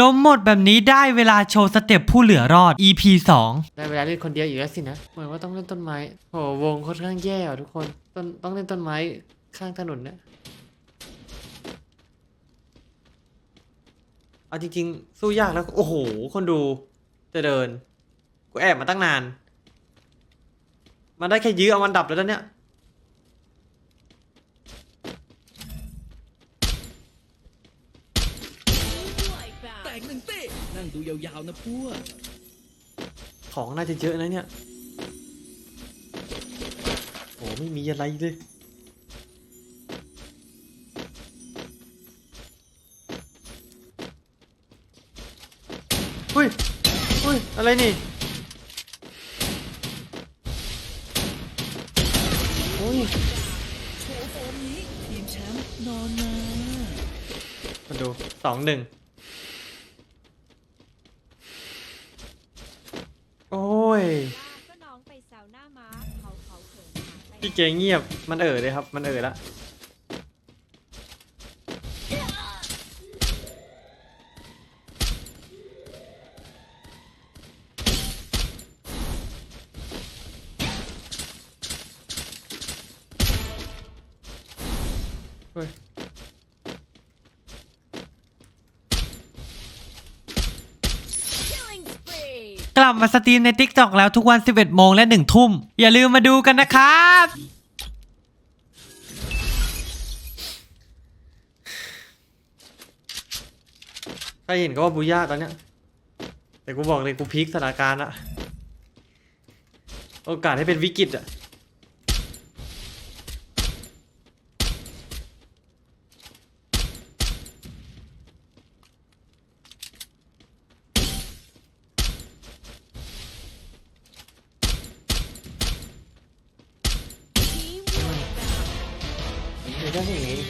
ล้มหมดแบบนี้ได้เวลาโชว์สเต็ปผู้เหลือรอด EP 2 ได้เวลาเล่นคนเดียวอีกแล้วสินะ เหมือนว่าต้องเล่นต้นไม้โหวงค่อนข้างแย่อะทุกคนต้นต้องเล่นต้นไม้ข้างถนนเนี่ยเอาจริง ๆ สู้ยากแล้วโอ้โห คนดูจะเดิน กูแอบมาตั้งนาน มันได้แค่ยื้อเอามันดับแล้วนะเนี่ย กหนึ่งเต้นั่งดูยาวๆนะพวกของน่าจะเยอะนะเนี่ยโอ้ไม่มีอะไรเลยอุ้ยอุ้ยอะไรนี่โอ้ยโชว์ฟอร์มนี้ทีมแชมป์นอนนามาดูสองหนึ่ง โอ้ ยก็น้องไปแซวหน้าม้าเขาเขาเขินหาไปพี่เกเงียบมันเอ่อเลยครับ มันเอ่อละเฮ้ย กลับมาสตรีมใน TikTok แล้วทุกวัน 11 โมงและ 1 ทุ่ม อย่าลืมมาดูกันนะครับ ใครเห็นก็ว่าบูย่าตอนเนี้ย แต่กูบอกเลยกูพลิกสถานการณ์อะโอกาสให้เป็นวิกฤตอะ de anime